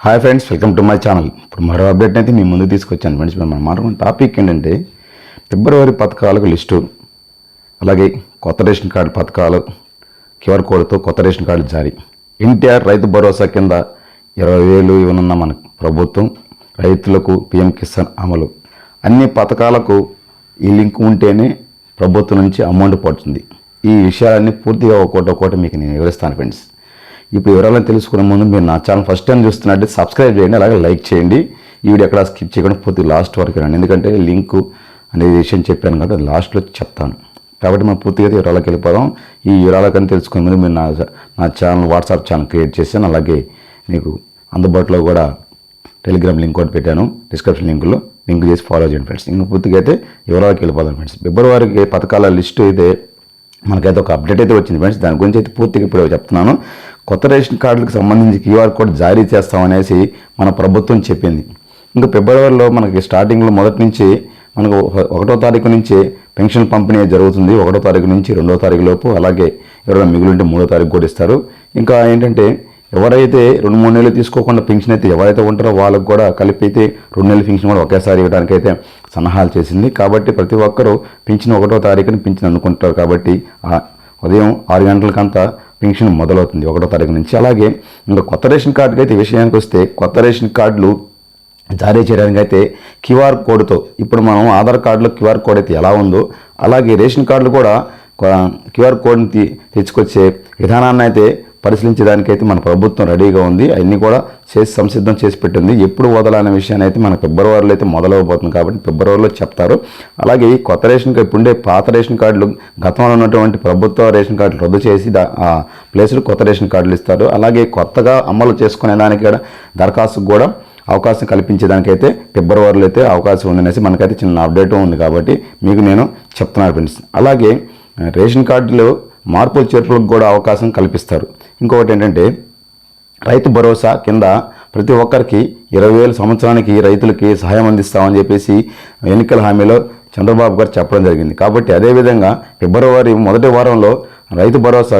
Hi friends welcome to my channel. ఇప్పుడు మరో update అయితే మీ ముందు తీసుకొచ్చాను ఫ్రెండ్స్ మనం మాట్లాడుకున్న టాపిక్ ఏంటంటే ఫిబ్రవరి పథకాలకు లిస్టు అలాగే కొత్త రేషన్ కార్డు పథకాలు క్యూఆర్ కోడ్తో కొత్త రేషన్ కార్డు జారీ. ఎన్టీఆర్ రైతు భరోసా కింద ఇరవై వేలు ఇవ్వనున్న మన ప్రభుత్వం రైతులకు పిఎం కిసాన్ అమలు. అన్ని పథకాలకు ఈ లింక్ ఉంటేనే ప్రభుత్వం నుంచి అమౌంట్ పడుతుంది ఈ విషయాలన్నీ పూర్తిగా ఒక్కోటి ఒక్కోటి మీకు నేను వివరిస్తాను ఫ్రెండ్స్ ఇప్పుడు వివరాలను తెలుసుకునే ముందు మీరు నా ఛానల్ ఫస్ట్ టైం చూస్తున్నట్టు సబ్స్క్రైబ్ చేయండి అలాగే లైక్ చేయండి. ఈ వీడియో ఎక్కడ స్కిప్ చేయకుండా పూర్తి లాస్ట్ వరకు రండి ఎందుకంటే లింక్ అనేది విషయం చెప్పాను కాబట్టి లాస్ట్లో చెప్తాను. కాబట్టి మనం పూర్తిగా వివరాలకు వెళ్ళిపోదాం. ఈ వివరాలకని తెలుసుకునే ముందు మీరు నా నా ఛానల్ వాట్సాప్ ఛానల్ క్రియేట్ చేశాను. అలాగే మీకు అందుబాటులో కూడా టెలిగ్రామ్ లింక్ ఒకటి పెట్టాను. డిస్క్రిప్షన్ లింకులో లింక్ చేసి ఫాలో చేయండి ఫ్రెండ్స్ ఇంకా పూర్తిగా అయితే వివరాలకు వెళ్ళిపోదాం ఫ్రెండ్స్ ఫిబ్రవరికి పథకాల లిస్టు అయితే మనకైతే ఒక అప్డేట్ అయితే వచ్చింది ఫ్రెండ్స్ దాని గురించి అయితే పూర్తిగా ఇప్పుడు చెప్తున్నాను. కొత్త రేషన్ కార్డులకు సంబంధించి క్యూఆర్ కోడ్ జారీ చేస్తామనేసి మన ప్రభుత్వం చెప్పింది. ఇంకా ఫిబ్రవరిలో మనకి స్టార్టింగ్లో మొదటి నుంచి మనకు ఒకటో తారీఖు నుంచి పెన్షన్ పంపిణీ జరుగుతుంది. ఒకటో తారీఖు నుంచి రెండో తారీఖు లోపు అలాగే ఎవరైనా మిగులుంటే మూడో తారీఖు కూడా ఇస్తారు. ఇంకా ఏంటంటే ఎవరైతే రెండు మూడు నెలలు తీసుకోకుండా పెన్షన్ అయితే ఎవరైతే ఉంటారో వాళ్ళకు కూడా కలిపి అయితే రెండు నెలల పెన్షన్ కూడా ఒకేసారి ఇవ్వడానికి అయితే సన్నాహాలు చేసింది. కాబట్టి ప్రతి ఒక్కరూ పెన్షన్ ఒకటో తారీఖుని పెన్షన్ అనుకుంటారు కాబట్టి ఉదయం ఆరు గంటలకంతా పెన్షన్ మొదలవుతుంది ఒకటో తారీఖు నుంచి. అలాగే ఇంకా కొత్త రేషన్ కార్డుకి అయితే విషయానికి వస్తే కొత్త రేషన్ కార్డులు జారీ చేయడానికి అయితే క్యూఆర్ కోడ్తో ఇప్పుడు మనం ఆధార్ కార్డులో క్యూఆర్ కోడ్ అయితే ఎలా ఉందో అలాగే రేషన్ కార్డులు కూడా క్యూఆర్ కోడ్ని తీ తెచ్చుకొచ్చే విధానాన్ని అయితే పరిశీలించడానికైతే మన ప్రభుత్వం రెడీగా ఉంది. అన్నీ కూడా చేసి సంసిద్ధం చేసి పెట్టింది. ఎప్పుడు వదలనే విషయాన్ని అయితే మన ఫిబ్రవరిలో అయితే మొదలవబోతుంది కాబట్టి ఫిబ్రవరిలో చెప్తారు. అలాగే ఈ కొత్త రేషన్ కార్డు ఇప్పుడే పాత రేషన్ కార్డులు గతంలో ఉన్నటువంటి ప్రభుత్వ రేషన్ కార్డులు రద్దు చేసి ఆ ప్లేస్లో కొత్త రేషన్ కార్డులు ఇస్తారు. అలాగే కొత్తగా అమలు చేసుకునే దానికి కూడా దరఖాస్తుకు కూడా అవకాశం కల్పించేదానికైతే ఫిబ్రవరిలో అయితే అవకాశం ఉందనేసి మనకైతే చిన్న అప్డేట్ ఉంది కాబట్టి మీకు నేను చెప్తున్నాను ఫ్రెండ్స్. అలాగే రేషన్ కార్డులో మార్పులు చేర్పులకు కూడా అవకాశం కల్పిస్తారు. ఇంకొకటి ఏంటంటే రైతు భరోసా కింద ప్రతి ఒక్కరికి ఇరవై వేల సంవత్సరానికి రైతులకి సహాయం అందిస్తామని చెప్పేసి ఎన్నికల హామీలో చంద్రబాబు గారు చెప్పడం జరిగింది. కాబట్టి అదేవిధంగా ఫిబ్రవరి మొదటి వారంలో రైతు భరోసా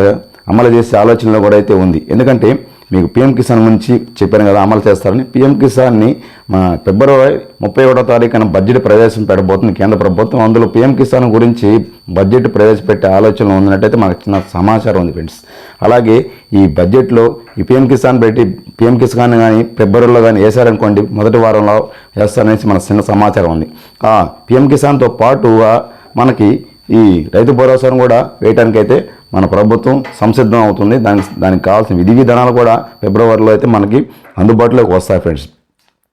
అమలు చేసే ఆలోచనలో కూడా అయితే ఉంది. ఎందుకంటే మీకు పిఎం కిసాన్ గురించి చెప్పాను కదా అమలు చేస్తారని. పిఎం కిసాన్ని మన ఫిబ్రవరి ముప్పై ఒకటో తారీఖున బడ్జెట్ ప్రవేశం పెట్టబోతుంది కేంద్ర ప్రభుత్వం. అందులో పిఎం కిసాన్ గురించి బడ్జెట్ ప్రవేశపెట్టే ఆలోచన ఉన్నట్టయితే మాకు చిన్న సమాచారం ఉంది ఫ్రెండ్స్. అలాగే ఈ బడ్జెట్లో ఈ పిఎం కిసాన్ పెట్టి పిఎం కిసాన్ కానీ ఫిబ్రవరిలో కానీ వేశారనుకోండి మొదటి వారంలో వేస్తారనేసి మన చిన్న సమాచారం ఉంది. ఆ పిఎం కిసాన్తో పాటుగా మనకి ఈ రైతు భరోసాను కూడా వేయటానికైతే మన ప్రభుత్వం సంసిద్ధం అవుతుంది. దానికి దానికి కావాల్సిన విధి విధానాలు కూడా ఫిబ్రవరిలో అయితే మనకి అందుబాటులోకి వస్తాయి ఫ్రెండ్స్.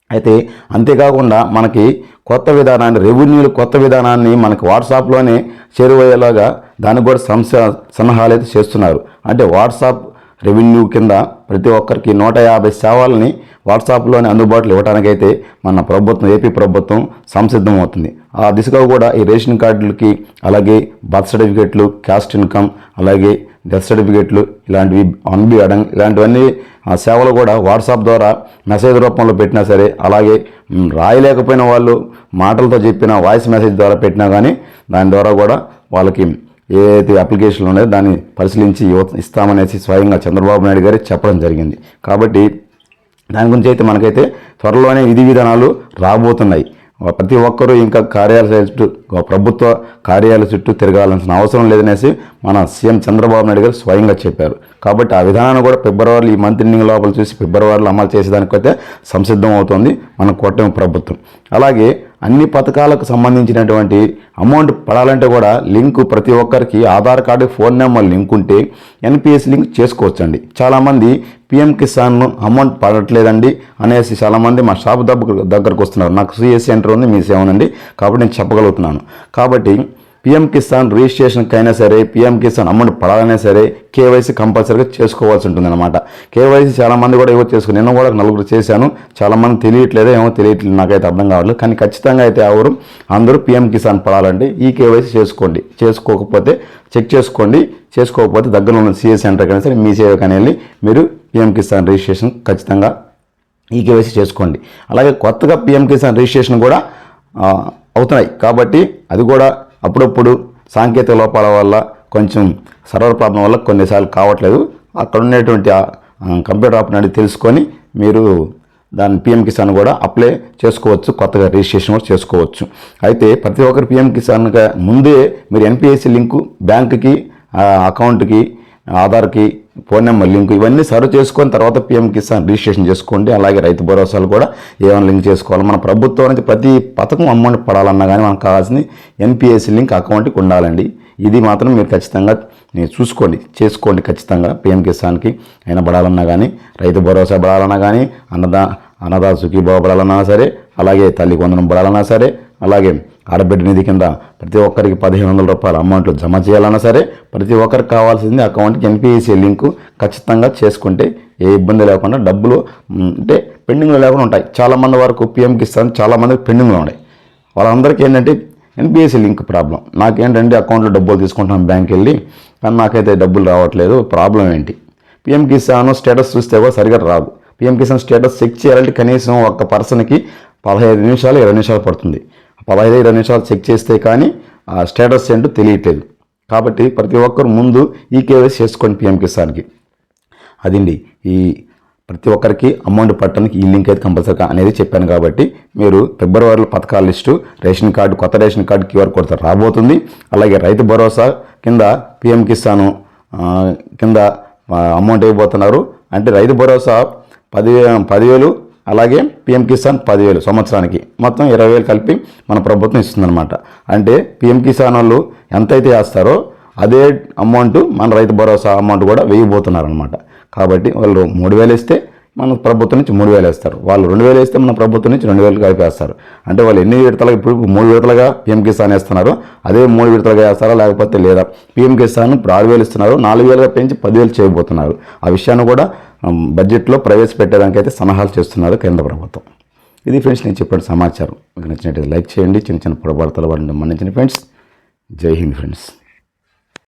అయితే అంతేకాకుండా మనకి కొత్త విధానాన్ని రెవెన్యూలు కొత్త విధానాన్ని మనకి వాట్సాప్లోనే చేరువయ్యేలాగా దానికి కూడా సంశ సన్నాహాలు అయితే చేస్తున్నారు. అంటే వాట్సాప్ రెవెన్యూ కింద ప్రతి ఒక్కరికి నూట యాభై సేవలని వాట్సాప్లోనే అందుబాటులో ఇవ్వడానికైతే మన ప్రభుత్వం ఏపీ ప్రభుత్వం సంసిద్ధం అవుతుంది ఆ దిశగా కూడా ఈ రేషన్ కార్డులకి అలాగే బర్త్ సర్టిఫికెట్లు క్యాస్ట్ ఇన్కమ్ అలాగే డెత్ సర్టిఫికెట్లు ఇలాంటివి అన్బి అడంగ్ ఇలాంటివన్నీ ఆ సేవలు కూడా వాట్సాప్ ద్వారా మెసేజ్ రూపంలో పెట్టినా సరే అలాగే రాయలేకపోయిన వాళ్ళు మాటలతో చెప్పిన వాయిస్ మెసేజ్ ద్వారా పెట్టినా కానీ దాని ద్వారా కూడా వాళ్ళకి ఏదైతే అప్లికేషన్లు ఉన్నాయో దాన్ని పరిశీలించి ఇస్తామనేసి స్వయంగా చంద్రబాబు నాయుడు గారు చెప్పడం జరిగింది. కాబట్టి దాని గురించి అయితే మనకైతే త్వరలోనే విధి విధానాలు రాబోతున్నాయి. ప్రతి ఒక్కరూ ఇంకా కార్యాలయాల చుట్టూ ప్రభుత్వ కార్యాలయ చుట్టూ తిరగాల్సిన అవసరం లేదనేసి మన సీఎం చంద్రబాబు నాయుడు గారు స్వయంగా చెప్పారు. కాబట్టి ఆ విధానాన్ని కూడా ఫిబ్రవరిలో ఈ మంత్ ఎండింగ్ లోపల చూసి ఫిబ్రవరిలో అమలు చేసేదానికైతే సంసిద్ధం అవుతుంది మన కూటమి ప్రభుత్వం. అలాగే అన్ని పథకాలకు సంబంధించినటువంటి అమౌంట్ పడాలంటే కూడా లింక్ ప్రతి ఒక్కరికి Aadhaar card phone number link ఉంటే ఎన్పిఎస్ లింక్ చేసుకోవచ్చండి. చాలామంది పిఎం కిసాన్ అమౌంట్ పడట్లేదండి అనేసి చాలామంది మా షాప్ దగ్గర దగ్గరకు వస్తున్నారు. నాకు సిఎస్ సెంటర్ ఉంది మీ సేవనండి కాబట్టి నేను చెప్పగలుగుతున్నాను. కాబట్టి పిఎం కిసాన్ రిజిస్ట్రేషన్కి అయినా సరే పిఎం కిసాన్ అమౌంట్ పడాలైనా సరే కేవైసీ కంపల్సరీగా చేసుకోవాల్సి ఉంటుంది అనమాట కేవైసీ చాలామంది కూడా ఏవో చేసుకుని నేను కూడా నలుగురు చేశాను. చాలామంది తెలియట్లేదో ఏమో తెలియట్లేదు నాకైతే అర్థం కావట్లేదు. కానీ ఖచ్చితంగా అయితే ఎవరు అందరూ పిఎం కిసాన్ పడాలంటే ఈ కేవైసీ చేసుకోండి. చేసుకోకపోతే చెక్ చేసుకోండి. చేసుకోకపోతే దగ్గర ఉన్న సిఎస్ సెంటర్ కానీ సరే మీ సేవ కానీ వెళ్ళి మీరు పిఎం కిసాన్ రిజిస్ట్రేషన్ ఖచ్చితంగా ఈ కేవైసీ చేసుకోండి. అలాగే కొత్తగా పిఎం కిసాన్ రిజిస్ట్రేషన్ కూడా అవుతున్నాయి. కాబట్టి అది కూడా అప్పుడప్పుడు సాంకేతిక లోపాల వల్ల కొంచెం సర్వర్ ప్రాబ్లం వల్ల కొన్నిసార్లు కావట్లేదు. అక్కడ ఉండేటువంటి కంప్యూటర్ ఆపరేటర్ తెలుసుకొని మీరు దాని పిఎం కిసాన్ కూడా అప్లై చేసుకోవచ్చు కొత్తగా రిజిస్ట్రేషన్ కూడా చేసుకోవచ్చు. అయితే ప్రతి ఒక్కరు పిఎం కిసాన్గా ముందే మీరు ఎన్పిఎస్సి లింకు బ్యాంకుకి అకౌంట్కి ఆధార్కి ఫోన్ నెంబర్ లింక్ ఇవన్నీ సర్వ్ చేసుకొని తర్వాత పిఎం కిసాన్ రిజిస్ట్రేషన్ చేసుకోండి. అలాగే రైతు భరోసాలు కూడా ఏమైనా లింక్ చేసుకోవాలి. మన ప్రభుత్వం నుంచి ప్రతి పథకం అమౌంట్ పడాలన్నా కానీ మనకు కావాల్సింది ఎన్పిఎస్సి లింక్ అకౌంట్కి ఉండాలండి. ఇది మాత్రం మీరు ఖచ్చితంగా చూసుకోండి చేసుకోండి ఖచ్చితంగా పిఎం కిసాన్కి అయినా పడాలన్నా కానీ రైతు భరోసా పడాలన్నా కానీ అన్నదా అన్నదా సుఖీభావ పడాలన్నా సరే అలాగే తల్లి కొందరం పడాలన్నా సరే అలాగే ఆడబిడ్డ నిధి కింద ప్రతి ఒక్కరికి పదిహేను వందల రూపాయల అమౌంట్లు జమ చేయాలన్నా సరే ప్రతి ఒక్కరికి కావాల్సింది అకౌంట్కి ఎన్పిఎస్సీ లింకు ఖచ్చితంగా చేసుకుంటే ఏ ఇబ్బంది లేకుండా డబ్బులు అంటే పెండింగ్లో లేకుండా ఉంటాయి. చాలామంది వరకు పిఎంకి ఇస్తాను చాలామంది పెండింగ్లో ఉన్నాయి. వాళ్ళందరికీ ఏంటంటే ఎన్పిఎస్సీ లింక్ ప్రాబ్లం. నాకేంటంటే అకౌంట్లో డబ్బులు తీసుకుంటాను బ్యాంక్ వెళ్ళి కానీ నాకైతే డబ్బులు రావట్లేదు. ప్రాబ్లం ఏంటి? పిఎం కిసాన్ స్టేటస్ చూస్తే కూడా సరిగా రాదు. పిఎం కిసాన్ స్టేటస్ చెక్ చేయాలంటే కనీసం ఒక పర్సన్కి పదహైదు నిమిషాలు ఇరవై నిమిషాలు పడుతుంది. పదహైదు ఇరవై నిమిషాలు చెక్ చేస్తే కానీ ఆ స్టేటస్ ఏంటో తెలియట్లేదు. కాబట్టి ప్రతి ఒక్కరు ముందు ఈ కేవైసీ చేసుకోండి పిఎం కిసాన్కి. అదండి ఈ ప్రతి ఒక్కరికి అమౌంట్ పట్టడానికి ఈ లింక్ అయితే కంపల్సరీ అనేది చెప్పాను కాబట్టి మీరు ఫిబ్రవరిలో పథకాల లిస్టు రేషన్ కార్డు కొత్త రేషన్ కార్డు క్యూఆర్ కోడ్ రాబోతుంది. అలాగే రైతు భరోసా కింద పిఎం కిసాను కింద అమౌంట్ అయిపోతున్నారు అంటే రైతు భరోసా పది పదివేలు అలాగే పిఎం కిసాన్ పదివేలు సంవత్సరానికి. మొత్తం ఇరవై వేలు కలిపి మన ప్రభుత్వం ఇస్తుందన్నమాట. అంటే పిఎం కిసాన్ వాళ్ళు ఎంతైతే వేస్తారో అదే అమౌంట్ మన రైతు భరోసా అమౌంట్ కూడా వేయబోతున్నారనమాట కాబట్టి వాళ్ళు మూడు వేలు ఇస్తే మన ప్రభుత్వం నుంచి మూడు వేలు వేస్తారు. వాళ్ళు రెండు వేలు వేస్తే మన ప్రభుత్వం నుంచి రెండు వేలు కలిపేస్తారు అంటే వాళ్ళు ఎన్ని విడతలుగా ఇప్పుడు మూడు విడతలుగా పిఎం కిసాన్ వేస్తున్నారు. అదే మూడు విడతలుగా వేస్తారా లేకపోతే లేదా? పిఎం కిసాన్ ఇప్పుడు ఆరు వేలు ఇస్తున్నారు. నాలుగు వేలుగా పెంచి పదివేలు చేయబోతున్నారు. ఆ విషయాన్ని కూడా బడ్జెట్లో ప్రవేశపెట్టడానికైతే సలహాలు చేస్తున్నారు కేంద్ర ప్రభుత్వం. ఇది ఫ్రెండ్స్ నేను చెప్పిన సమాచారం. మీకు నచ్చినట్టు లైక్ చేయండి. చిన్న చిన్న పొడబడతలు వాడిని మన్నించిన ఫ్రెండ్స్. జై హింద్ ఫ్రెండ్స్.